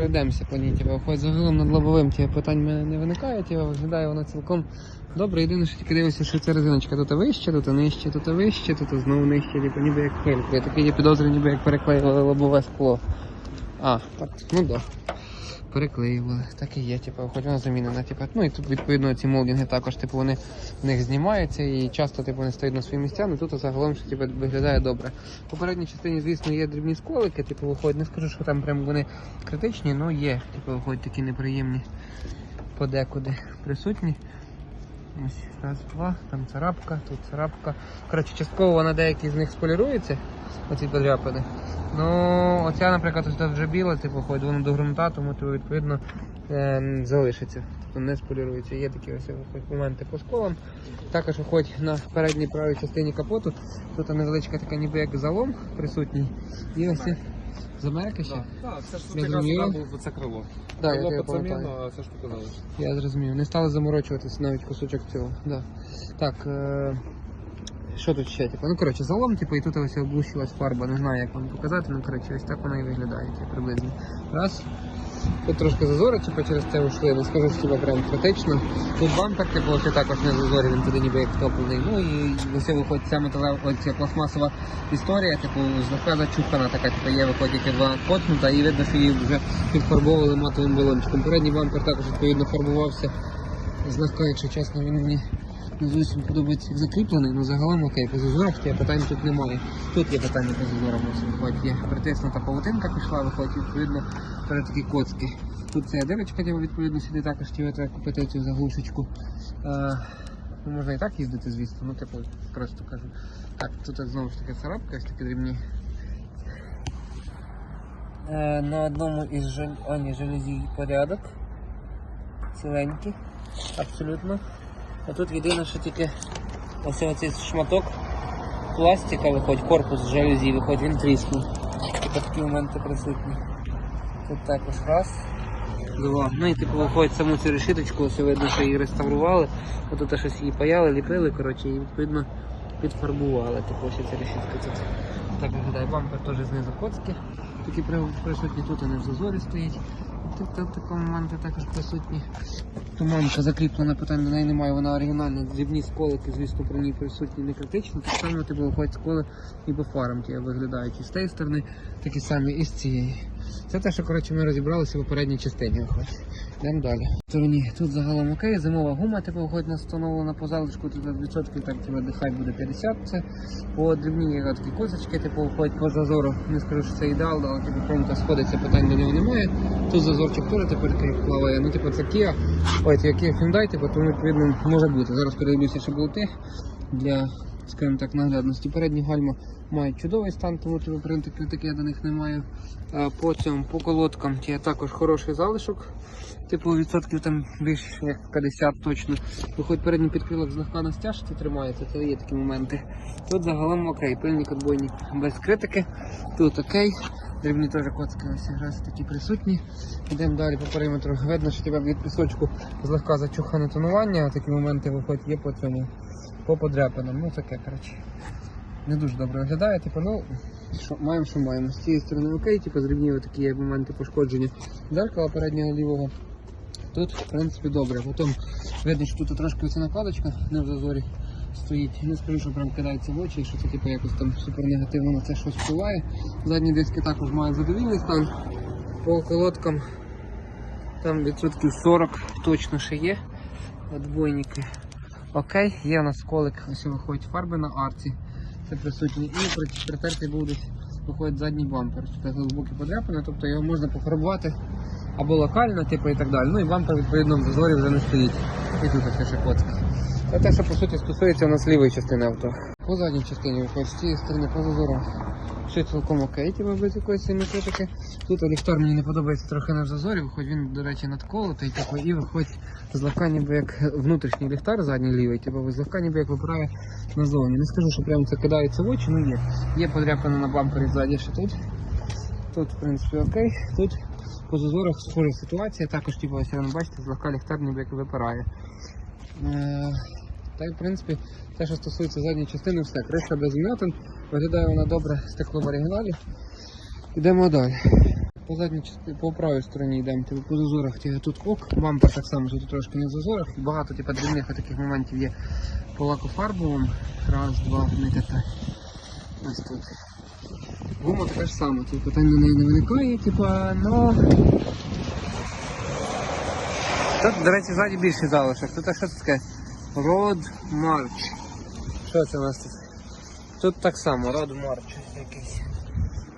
пройдемося по ній. Типу, хоч загалом над лобовим ті питань мене не виникає, типу, виглядає вона цілком добре. Єдине, що тільки дивишся, що ця резиночка тут вище, тут нижче, тут вище, тут знову нижче, типу, ніби як хилька. Я такий є підозри, ніби як переклеїли лобове скло. А, так, ну да. Переклеювали, так і є, типу, хоч вона замінена. Типу, ну і тут відповідно ці молдинги також, типу, вони в них знімаються і часто типу, вони стоять на свої місця, але тут загалом що, типу, виглядає добре. В попередній частині, звісно, є дрібні сколики, типу, виходять, не скажу, що там прям вони критичні, але є, типу, виходять такі неприємні подекуди присутні. Ось, раз, два, там царапка, тут царапка. Коротше, частково на деякі з них сполірується, оці подряпини. Ну, оця, наприклад, ось вже біла, типу, ходить воно до ґрунта, тому типу, відповідно е, залишиться. Тобто не сполірується. Є такі ось моменти по сколам. Також виходить на передній правій частині капоту. Тут невеличка така ніби як залом присутній. І ось ці Америки ще. Так, це ж тут якраз там був це крило. Так, я крило тебе під заміну, пам'ятаю. а це ж показалось. Я зрозумів. Не стали заморочуватися навіть кусочок цього. Да. Так. Е... Що тут ще? Типу? Ну, коротше, залом, типу, і тут ось облущилась фарба. Не знаю, як вам показати, ну коротше, ось так вона і виглядає, типу, приблизно. Раз. Тут трошки зазори, типу, через це ушли, не скажу, що типу, прям критично. Тут бампер, типу, ось також не зазорі, він туди ніби як топлений. Ну і ось виходить ця металева, оця пластмасова історія, типу, злегка зачухана така, типу, є виходить як вона котнута, і видно, що її вже підфарбовували матовим балончиком. Передній бампер також відповідно фарбувався злегка, якщо чесно, він мені не зовсім подобається як закріплений, але загалом окей, по зазорах я питань тут немає. Тут є питання по зазорам, виходить, є притиснута павутинка пішла, виходить, відповідно, перед такі коцки. Тут ця дирочка, типу, відповідно, сюди також типу, треба купити цю заглушечку. Е, ну, можна і так їздити, звісно, ну типу, просто кажу. Так, тут знову ж таки царапка, ось такі дрібні. Е, на одному із жаль... Ані жалюзі порядок. Ціленький, абсолютно. А тут єдине, що тільки ось оцей шматок пластика виходить, корпус жалюзі виходить, він тріснув. Такі моменти присутні. Тут також раз, два. Ну і типу виходить саму цю решіточку, ось видно, що її реставрували. Отут щось її паяли, ліпили, коротше, і відповідно підфарбували. Типу ось ця решітка тут. Так виглядає бампер теж знизу коцки. Такі присутні тут вони в зазорі стоять. Тут такі моменти також присутні. Туманка закріплена, питань до неї немає, вона оригінальна. Дрібні сколики, звісно, при ній присутні не критично. Так само типу, виходять сколи і по фарам ті виглядають і з тієї сторони, такі самі і з цієї. Це те, що коротше, ми розібралися в попередній частині. Виходить. Йдемо далі. Стороні тут загалом окей, зимова гума типу, виходить на встановлена по залишку, тут відсотків так типу, хай буде 50. Це по дрібні такі козочки, типу, виходять по зазору. Не скажу, що це ідеал, але типу, промка сходиться, питань до нього немає. Тут зазорчик теж тепер такий плаває. Ну, типу, це Kia, ой, це Kia Hyundai, типу, тому відповідно може бути. Зараз передивлюся, що болти для, скажімо так, наглядності. Передні гальма мають чудовий стан, тому типу, в принципі критики я до них не маю. А по цьому, по колодкам є також хороший залишок. Типу відсотків там більш як 50 точно. Виходить передній підкрилок злегка на стяжці тримається, це є такі моменти. Тут загалом окей, пильник отбойник без критики. Тут окей. Дрібні теж коцки ось такі присутні. Йдемо далі по периметру. Видно, що тебе від пісочку злегка зачухане тонування, а такі моменти виходять є по цьому, по подряпинам. Ну таке, коротше. Не дуже добре виглядає, типу, ну, що, маємо, що маємо. З цієї сторони окей, типу, зрівнює такі моменти пошкодження дзеркала переднього лівого. Тут, в принципі, добре. Потім видно, що тут трошки оця накладочка не в зазорі стоїть. Не скажу, що прям кидається в очі, що це типу, якось там супер негативно на це щось впливає. Задні диски також мають задовільний стан. По колодкам там відсотків 40 точно ще є. Отбойники. Окей, є у нас колик, ось виходить фарби на арці. Це присутні. І при- притертий був виходить задній бампер. Це глибокі подряпини, тобто його можна пофарбувати або локально, типу і так далі. Ну і бампер відповідно в зазорі вже не стоїть. І тут ось ще коцка. Це те, що по суті стосується у нас лівої частини авто. По задній частині виходить з цієї сторони по зазору. Все цілком окей, типу без якоїсь сильної. Тут ліхтар мені не подобається трохи в зазорі, виходить він, до речі, надколотий, типу, і виходить злегка ніби як внутрішній ліхтар, задній лівий, типу, злегка ніби як випирає назовні. Не скажу, що прямо це кидається в очі, ну є. Є подряпина на бампері ззаді ще тут. Тут, в принципі, окей. Тут по зазорах схожа ситуація, також, типу, ось бачите, злегка ліхтар ніби як випирає. Та й в принципі, те, що стосується задньої частини, все. Криша без вмятин, виглядає вона добре, стекло в оригіналі. Йдемо далі. по задній частині, по правій стороні йдемо, типу по зазорах тут ок, бампер так само, тут трошки не в зазорах, багато типу, дрібних таких моментів є по лакофарбовим. Раз, два, не катай. Ось тут. Гума така ж сама, типу, питань на неї не виникає, типу, но... Тут, до речі, ззаді більший залишок. Тут а що таке? Road March. Що це у нас тут? Тут так само, Road March якийсь.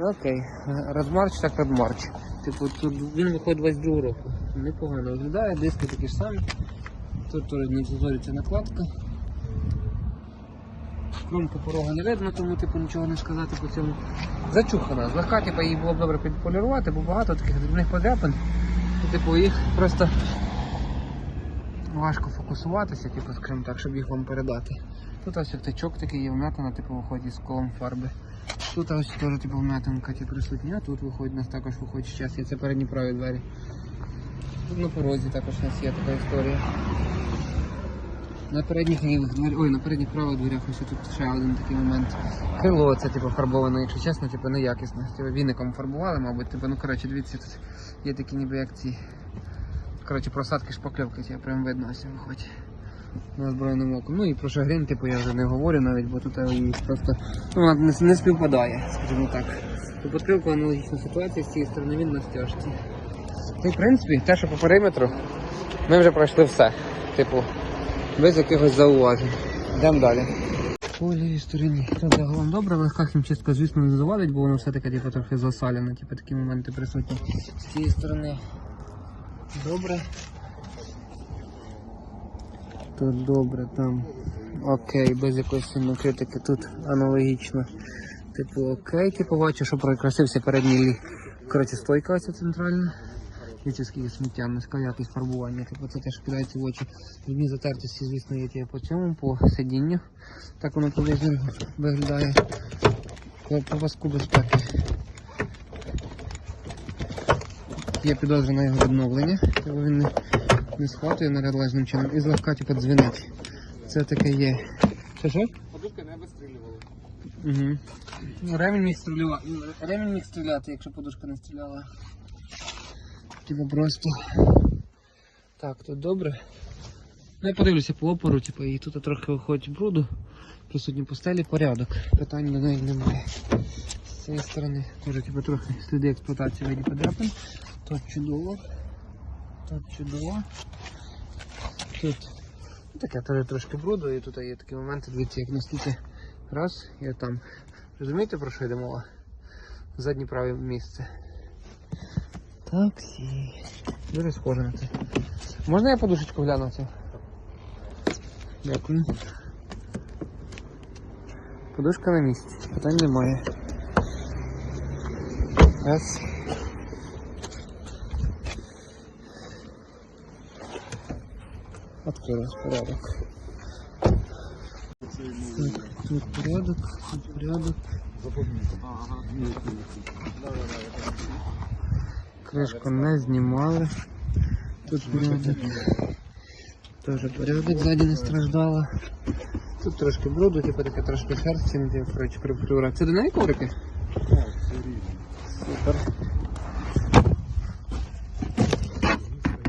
Окей. Road March, так Road March. Типу, тут він виходить 22 року. Непогано виглядає, диски такі ж самі. Тут не зазорюється накладка. Кромку порога не видно, тому типу нічого не сказати по цьому. Зачухана. Злегка типу, її було б добре підполірувати, бо багато таких дрібних подряпин. Типу, їх просто важко фокусуватися, типу, скажімо так, щоб їх вам передати. Тут ось втечок такий є вмятина, типу, виходить з колом фарби. Тут ось теж типу вмятинка ті присутня, а тут виходить, у нас також виходить зараз, є це передні праві двері. Тут на порозі також у нас є така історія. На передніх лівих дверях, ой, на передніх правих дверях ось тут ще один такий момент. Крило це типу фарбоване, якщо чесно, типу неякісне. Типу віником фарбували, мабуть, типу, ну коротше, дивіться, тут є такі ніби як ці. Коротше, просадки шпакльовки, типу, прям видно ось виходить. На озброєним оком. Ну і про шагрин, типу, я вже не говорю навіть, бо тут її просто ну, вона не, не співпадає, скажімо так. По потрілку аналогічна ситуація з цієї сторони він на стяжці. Ну, в принципі, те, що по периметру, ми вже пройшли все. Типу, без якихось зауважень. Йдемо далі. По лівій стороні. Тут загалом добре, легка хімчистка, звісно, не завадить, бо воно все-таки типу, трохи засалене, типу, такі моменти присутні. З цієї сторони добре. Тут добре, там. Окей, без якоїсь сильної критики тут аналогічно. Типу, окей, типу бачу, що прикрасився передній лі. Коротше, стойка ось центральна. Дивіться, скільки сміття, низька якість фарбування, типу це теж кидається в очі. Дрібні затертості, звісно, є типу, по цьому, по сидінню. Так воно приблизно виглядає. По паску безпеки. Є підозра на його відновлення, типу він не, не схватує належним чином і злегка типу, дзвенить. Це таке є. Що що? Подушка не вистрілювала. Угу. Ремінь міг стріляти. Ремінь міг стріляти, якщо подушка не стріляла. Типа просто. Так, тут добре. Ну я подивлюся по опору, типу, і тут трохи виходить бруду. Присутні постелі, порядок. Питань до неї немає. З цієї сторони теж типу, трохи сліди експлуатації виді подряпин. Тут чудово. Тут чудово. Тут таке теж трошки бруду, і тут є такі моменти, дивіться, як наскільки раз і там. Розумієте про що йде мова? Заднє праве місце. Таксі. Дуже схоже на це. Можна я подушечку гляну цю? Дякую. Подушка на місці. Питань немає. Раз. Открылась порядок. Тут, тут порядок, тут порядок. Кришку не знімали. Тут порядок. Теж порядок ззаді не страждала. Тут трошки бруду, типу таке трошки шерсті, типу, коротше, прибура. Це до неї коврики? Супер.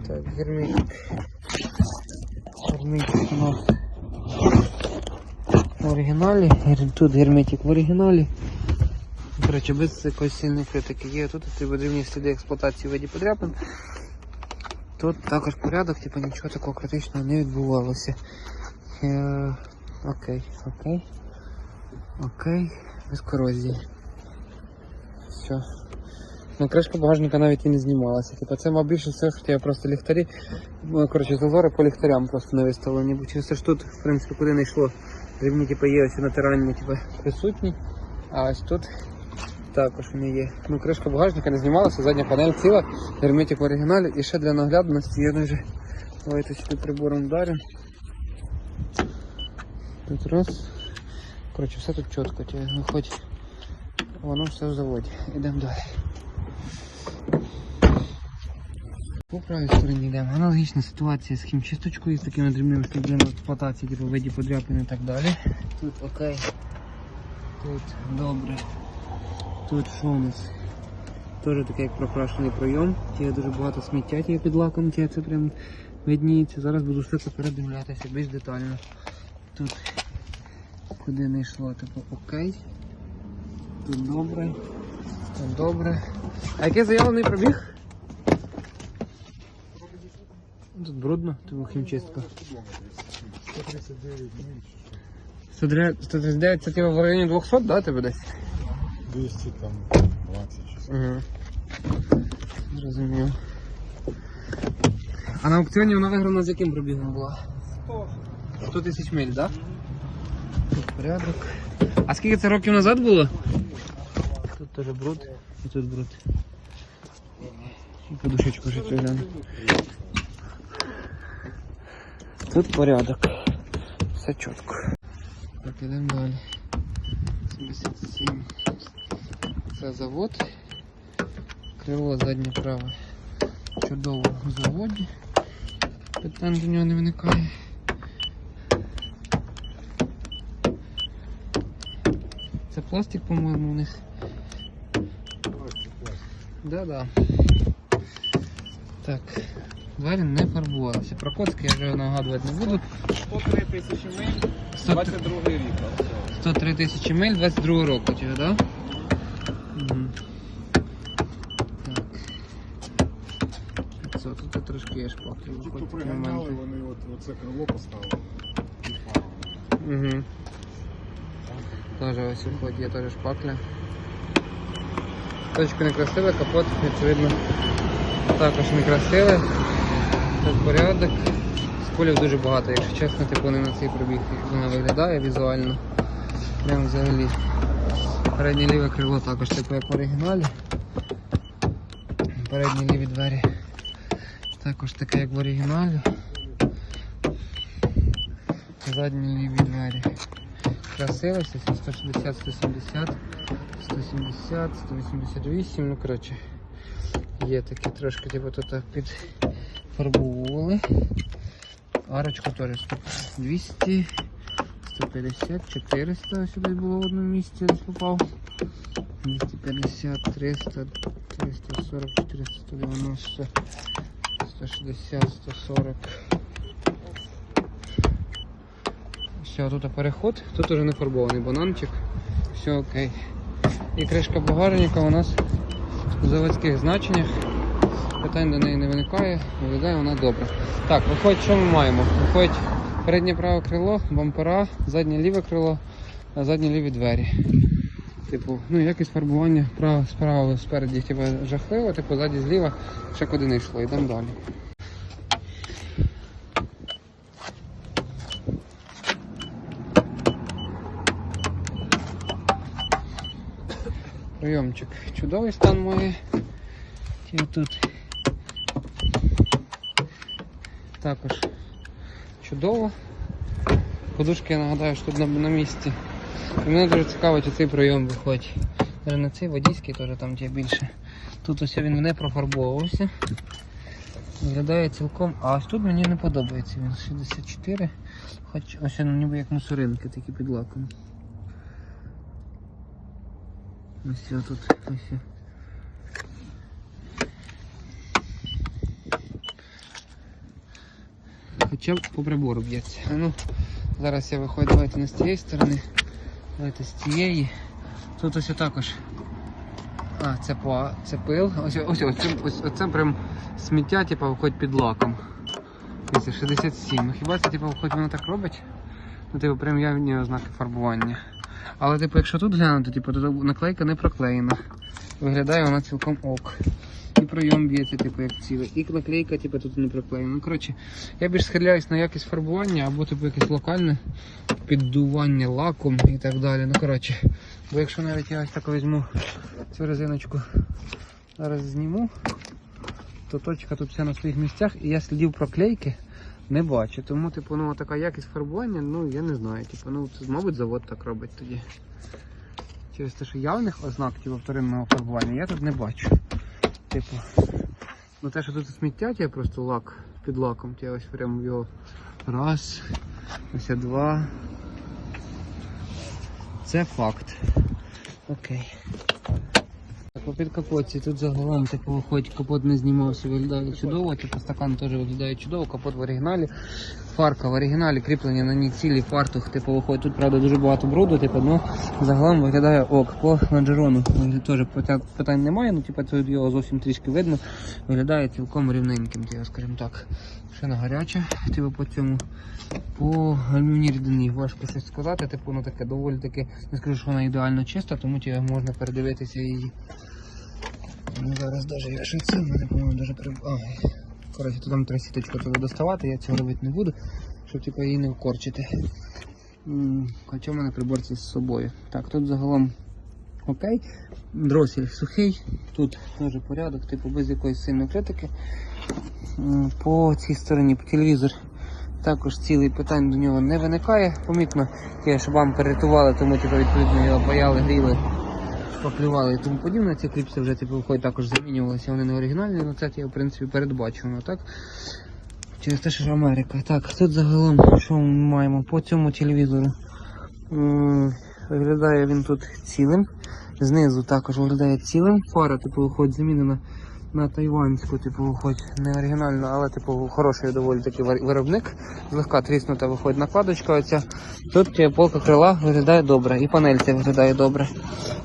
Так, герметик. Герметик у нас в оригіналі. Гер- Тут герметик в оригіналі. Коротше, без якоїсь сильної критики є. Тут ці подрібні сліди експлуатації виді подряпин. Тут також порядок, типу нічого такого критичного не відбувалося. Е, окей, окей. Окей, без корозії. Все. Ну, кришка багажника навіть і не знімалася. Типу, це мав більше все, що я просто ліхтарі. Ну, коротше, зазори по ліхтарям просто не виставлені. Бо через те ж тут, в принципі, куди не йшло. Рівні типу, є ось натиральні типу, присутні. А ось тут також вони є. Ну, кришка багажника не знімалася, задня панель ціла, герметик в оригіналі. І ще для наглядності я вже давайте сюди прибором вдарю. Тут раз. Коротше, все тут чітко, виходить. Воно все в заводі. Йдемо далі. По правій стороні йдемо. Аналогічна ситуація з хімчисточкою, з такими дрібними слідами експлуатації, типу виді подряпин і так далі. Тут окей. Тут добре. Тут що у нас? Теж такий як прокрашений пройом. Ті дуже багато сміття ті під лаком, ті це прям видніється. Зараз буду все це передивлятися більш детально. Тут куди не йшло, типу окей. Тут добре. Тут добре. А який заявлений пробіг? Тут брудно, типу хімчистка. 139 миль. 139 це типу в районі 200, да, тебе десь? 200 там 20 часов. Угу. Зрозумів. А на аукціоні вона виграна з яким пробігом була? 100. 100 тисяч миль, так? Да? Тут порядок. А скільки це років назад було? Тут теж бруд і тут бруд. І подушечку цю гляну. Тут порядок. Все чітко. Так, ідемо далі. 77. Це завод. Крило заднє праве. Чудово в заводі. Питань до нього не виникає. Це пластик, по-моєму, у них. Да-да. Так. Двері не фарбувалися. Про коцки я вже нагадувати не буду. 103 тисячі миль, 22 рік. 103 тисячі миль 22 року, да? Угу. Так. 500, тут трошки є шпаклі. Ті, хто вони от, оце крило поставили. Угу. Тоже ось виходить, є теж шпакля. Точка некрасива, капот, відповідно, також некрасивий. Порядок. Сколів дуже багато, якщо чесно, типу не на цей пробіг вона виглядає візуально. Прям взагалі. Переднє ліве крило також типу як в оригіналі. Передні ліві двері також таке як в оригіналі. Задні ліві двері красиве, 160, 170, 170, 188, ну коротше. Є такі трошки типу тут підфарбовували. Арочку теж 200, 150, 400 ось сюди було в одному місці, десь попав. 250, 300, 340, 400, 190, 160, 140. Все, тут переход, тут уже не фарбований бананчик. Все окей. І кришка багажника у нас в заводських значеннях. Питань до неї не виникає, виглядає вона добре. Так, виходить, що ми маємо? Виходить переднє праве крило, бампера, заднє ліве крило, задні ліві двері. Типу, ну якість фарбування права, справа спереді типу, жахливо, типу ззаді зліва ще куди не йшло. Йдемо далі. Прийомчик чудовий стан має. І тут також чудово. Подушки я нагадаю, що тут на, на місці. І мене дуже цікаво, чи цей прийом виходить. На цей водійський теж там є більше. Тут ось він не профарбовувався. Виглядає цілком. А ось тут мені не подобається. Він 64. Хоч ось він ніби як мусоринки такі під лаком. Ось тут ось. Хоча по прибору б'ється. Ну, зараз я виходжу, давайте не з цієї сторони, давайте з цієї. Тут ось також. А, це по це пил. Ось ось ось, ось, ось це прям сміття, типу, виходить під лаком. Дивіться, 67. Ну хіба це типу, хоч воно так робить? Ну, типу, прям явні ознаки фарбування. Але типу, якщо тут глянути, типу, то наклейка не проклеєна. Виглядає вона цілком ок. І пройом б'ється, типу, як цілий. І наклейка, типу, тут не проклеєна. Ну, коротше, я більш схиляюсь на якість фарбування або типу якесь локальне піддування лаком і так далі. Ну, коротше, бо якщо навіть я ось так візьму цю резиночку, зараз зніму, то точка тут вся на своїх місцях, і я слідів проклейки не бачу. Тому, типу, ну така якість фарбування, ну я не знаю. Типу, ну це, мабуть, завод так робить тоді. Через те, що явних ознак типу, вторинного фарбування я тут не бачу. Типу, ну те, що тут сміття, я просто лак під лаком, я ось прямо його раз, ось два. Це факт. Окей. Так, по підкапотці тут загалом типу виходить, капот не знімався, виглядає чудово, типу стакан теж виглядає чудово, капот в оригіналі. Фарка в оригіналі, кріплення на ній цілі, фартух, типу виходить. Тут правда дуже багато бруду, типу, ну загалом виглядає ок. По лонжерону теж питань- немає, ну типу тут його зовсім трішки видно. Виглядає цілком рівненьким, типу, скажімо так. Шина гаряча, типу по цьому. По гальмівній рідині важко щось сказати, типу воно таке доволі таки, не скажу, що вона ідеально чиста, тому тебе можна передивитися її. Ну, зараз навіть якщо це, мене, по-моєму, даже при... Коротше, то там треба сіточку туди доставати, я цього робити не буду, щоб типу, її не вкорчити. Хоча в мене приборці з собою. Так, тут загалом окей. Дросель сухий, тут теж порядок, типу без якоїсь сильної критики. По цій стороні, по телевізор також цілий питань до нього не виникає. Помітно, є, що вам перерятували, тому типу, відповідно його паяли, гріли, шпаклювали і тому подібне. Ці кліпси вже типу, виходить, також замінювалися, вони не оригінальні, але це я в принципі передбачено, так? Через те, що Америка. Так, тут загалом що ми маємо по цьому телевізору. Виглядає він тут цілим. Знизу також виглядає цілим. Фара, типу, виходить замінена на тайванську, типу, виходить не оригінально, але типу хороший доволі такий вир- виробник. Злегка тріснута виходить накладочка. Оця. Тут полка крила виглядає добре, і панель ця виглядає добре.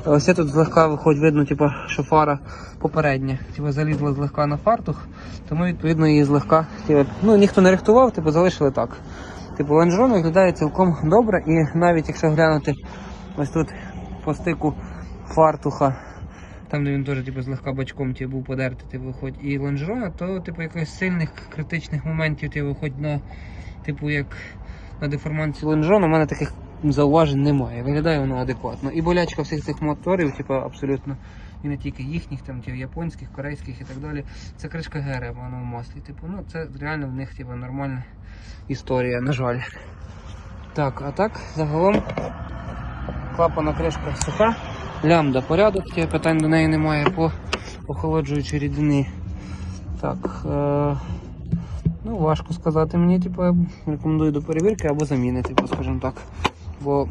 Ось тут злегка виходить, видно, типу, що фара попередня. Типу, залізла злегка на фартух, тому відповідно її злегка. Типу, ну, ніхто не рихтував, типу, залишили так. Типу, лонжерон виглядає цілком добре, і навіть якщо глянути ось тут по стику фартуха, там де він теж типу, злегка бачком типу, був подертий, типу, хоч і лонжерона, то типу якихось сильних критичних моментів, типу, хоч на типу як на деформацію лонжерона, у мене таких зауважень немає. Виглядає воно адекватно. І болячка всіх цих моторів, типу, абсолютно. І не тільки їхніх, там типу, японських, корейських і так далі. Це кришка ГРМ, вона в маслі. Типу, ну це реально в них типу, нормальна історія, на жаль. Так, а так, загалом клапана кришка суха, лямда порядок, питань до неї немає по охолоджуючій рідини. Так, е, ну важко сказати мені, типу, рекомендую до перевірки або заміни, типу, скажімо так. Бо,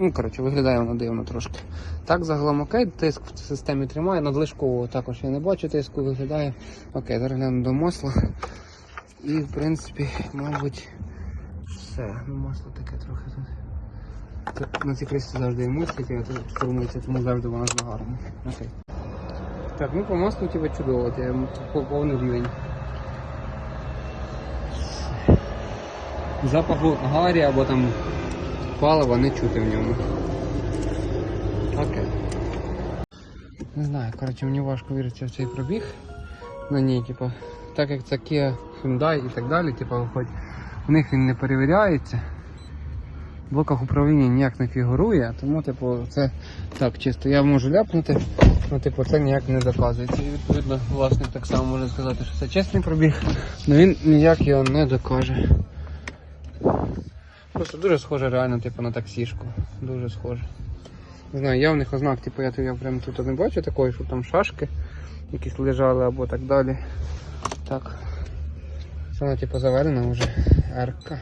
ну, коротше, виглядає воно дивно трошки. Так, загалом окей, тиск в системі тримає, надлишкового також я не бачу тиску, виглядає. Окей, зараз гляну до масла. І в принципі, мабуть, все. Ну, масло таке трохи тут. Тут на цій кришці завжди емоції, я тут формується, тому завжди вона загарна. Окей. Так, ну по маслу тебе чудово, тебе по- повний рівень. Запаху гарі або там палива не чути в ньому. Окей. Не знаю, коротше, мені важко віриться в цей пробіг на ній, типу, так як це Kia Hyundai і так далі, типу, хоч в них він не перевіряється. Блоках управління ніяк не фігурує, тому типу, це так чисто. Я можу ляпнути, але типу, це ніяк не доказується. І відповідно власник так само може сказати, що це чесний пробіг, але він ніяк його не докаже. Просто дуже схоже реально типу, на таксішку. Дуже схоже. Не знаю, явних ознак, типу, я, я прям тут не бачу такої, що там шашки якісь лежали або так далі. Так. Вона типу заведена вже. Ерка.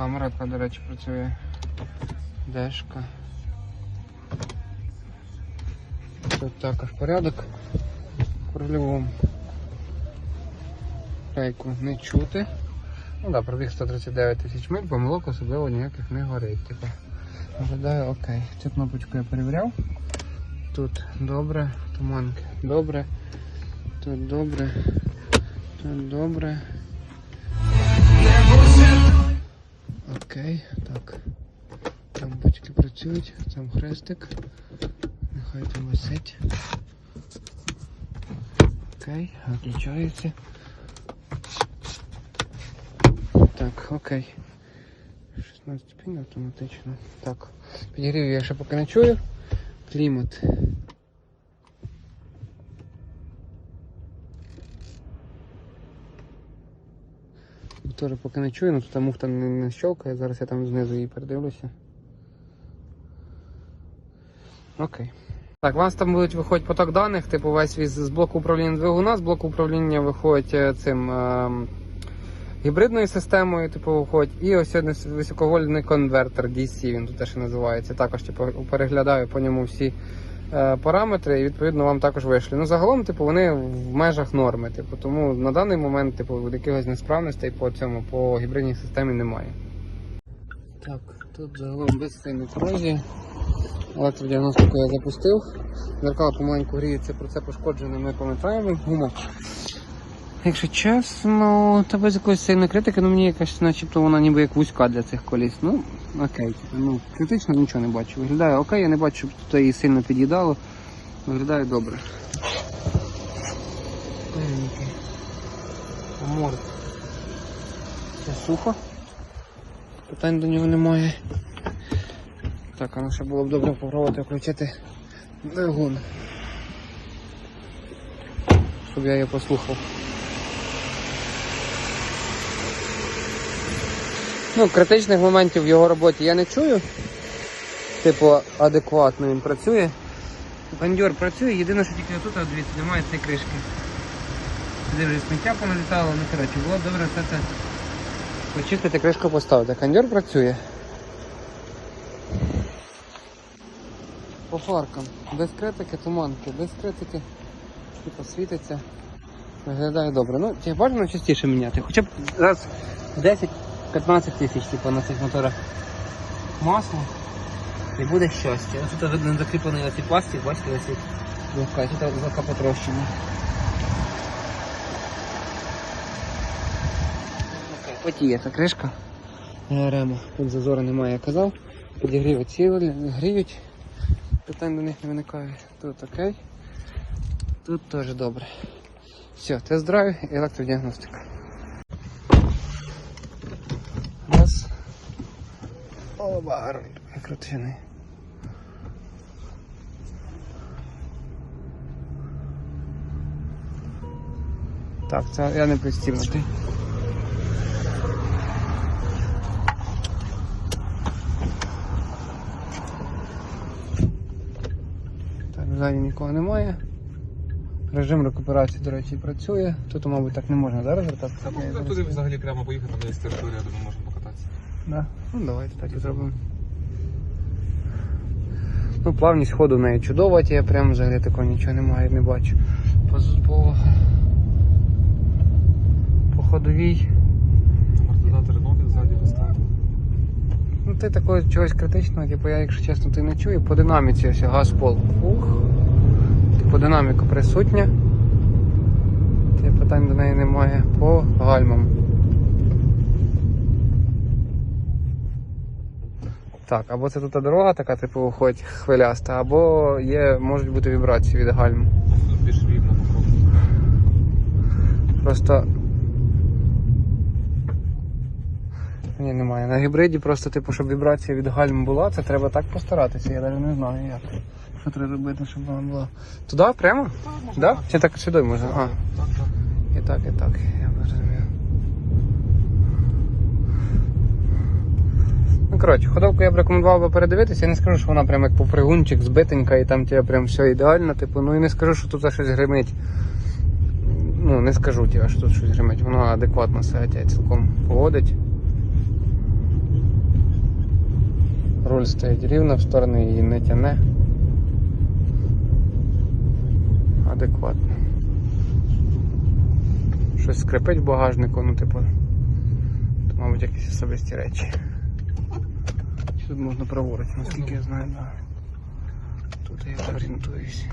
Камера, яка, до речі, працює. Дешка. Тут також порядок. В рульовому. Рейку не чути. Ну так, пробіг 139 тисяч миль, помилок особливо ніяких не горить. Типу. Виглядає окей. Цю кнопочку я перевіряв. Тут добре, туманки добре. Тут добре. Тут добре. Окей, так. Лампочки працюють, там хрестик. Нехай там висить. Окей, виключається. Так, окей. 16 ступінь автоматично. Так. Підігрів я ще поки не чую. Клімат. Теж поки не чую, але тут муфта не, не щелкає, зараз я там знизу її передивлюся. Окей. Так, у вас там будуть виходити поток даних, типу весь з блоку управління двигуна, з блоку управління виходить е, цим е, гібридною системою, типу, виходить, і ось один високовольтний конвертер DC, він тут теж називається. Також типу, переглядаю по ньому всі параметри і відповідно вам також вийшли. Ну загалом, типу, вони в межах норми. Типу, тому на даний момент, типу, якихось несправностей по цьому по гібридній системі немає. Так, тут загалом без сильної корозії. Електродіагностику я запустив. Зеркало помаленьку гріється, про це пошкоджене ми пам'ятаємо. Гума. Якщо чесно, то без якоїсь сильної критики, ну мені якась начебто вона ніби як вузька для цих коліс. Ну, окей. Ну, критично нічого не бачу. Виглядає окей, я не бачу, щоб тут її сильно під'їдало. Виглядає добре. Маленький. Аморт. Це сухо. Питань до нього немає. Так, а ну ще було б добре попробувати включити двигун. Щоб я її послухав. Ну, критичних моментів в його роботі я не чую. Типу, адекватно він працює. Бандьор працює, єдине, що тільки тут, дивіться, немає цієї кришки. Сюди вже сміття поналітало, ну коротше, було добре все це почистити, кришку поставити. Кондьор працює. По фаркам. Без критики, туманки, без критики. Типу світиться. Виглядає добре. Ну, ті бажано частіше міняти. Хоча б раз 10-15 тисяч типу, на цих моторах масло. І буде щастя. Ось Тут видно закріплений оцей пластик, бачите, оці легка, тут легка потрощена. Окей, Потіє та кришка. Рема. Тут зазору немає, я казав. Підігріви ці гріють. Питань до них не виникає. Тут окей. Тут теж добре. Все, тест-драйв і електродіагностика. Раз. Оба, крутини. Так, це я не пристібнутий. Так, ззаді нікого немає. Режим рекуперації, до речі, працює. Тут, мабуть, так не можна да, розвертатися. Ну, туди взагалі прямо поїхати на територію, я думаю, можемо покататися. Да. Ну давайте так і зробимо. Ну, плавність ходу в неї чудова, я прям взагалі такого нічого немає, не бачу. По, по, по ходовій. Амортизатори нові ззаді поставити. Ну ти такого чогось критичного, типу я, якщо чесно, ти не чую. По динаміці ось газ пол. Ух. Типу динаміка присутня. Ті питань до неї немає. По гальмам. Так, або це тут та дорога така, типу, виходить хвиляста, або є, можуть бути вібрації від гальм. Тут більш рівно. Просто. Ні, немає. На гібриді просто, типу, щоб вібрація від гальм була, це треба так постаратися. Я навіть не знаю як. Що треба робити, щоб вона була. Туди прямо? Да? Чи так сюди можна? А, Так, так. і так, і так, я розумію. Ну, коротше, ходовку я б рекомендував би передивитися. Я не скажу, що вона прям як попригунчик, збитенька і там тебе прям все ідеально. Типу, ну і не скажу, що тут за щось гримить. Ну, не скажу тебе, що тут щось гримить. Воно адекватно себе цілком поводить. Руль стоїть рівно, в сторони її не тяне. Адекватно. Щось скрипить в багажнику, ну типу. То, мабуть, якісь особисті речі. Тут можна праворуч, наскільки я знаю, да. Тут я орієнтуюсь.